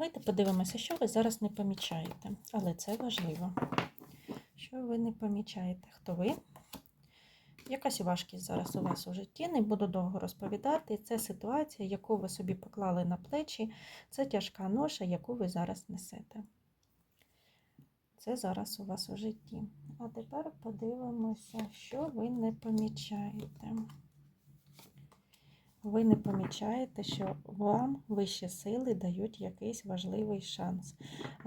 Давайте подивимося, що ви зараз не помічаєте. Але це важливо. Що ви не помічаєте? Хто ви? Якась важкість зараз у вас у житті, не буду довго розповідати. Це ситуація, яку ви собі поклали на плечі, це тяжка ноша, яку ви зараз несете. Це зараз у вас у житті. А тепер подивимося, що ви не помічаєте. Ви не помічаєте, що вам вищі сили дають якийсь важливий шанс.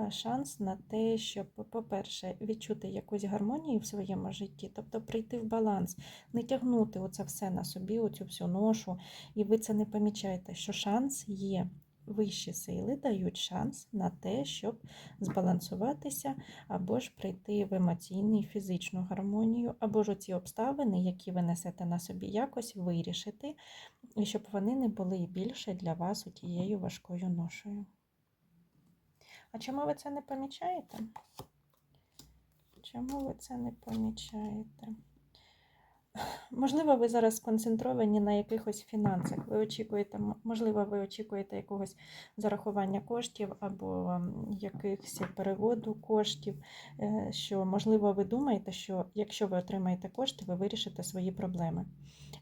Шанс на те, щоб, по-перше, відчути якусь гармонію в своєму житті, тобто прийти в баланс, не тягнути оце все на собі, оцю всю ношу, і ви це не помічаєте, що шанс є. Вищі сили дають шанс на те, щоб збалансуватися, або ж прийти в емоційну і фізичну гармонію, або ж оці обставини, які ви несете на собі, якось вирішити, і щоб вони не були більше для вас тією важкою ношею. А чому ви це не помічаєте? Чому ви це не помічаєте? Можливо, ви зараз сконцентровані на якихось фінансах. Ви очікуєте, можливо, ви очікуєте якогось зарахування коштів або якихось переводу коштів. е, Що, можливо, ви думаєте, що якщо ви отримаєте кошти, ви вирішите свої проблеми.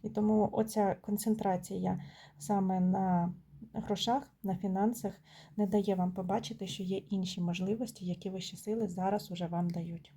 І тому оця концентрація саме на грошах, на фінансах не дає вам побачити, що є інші можливості, які вищі сили зараз уже вам дають.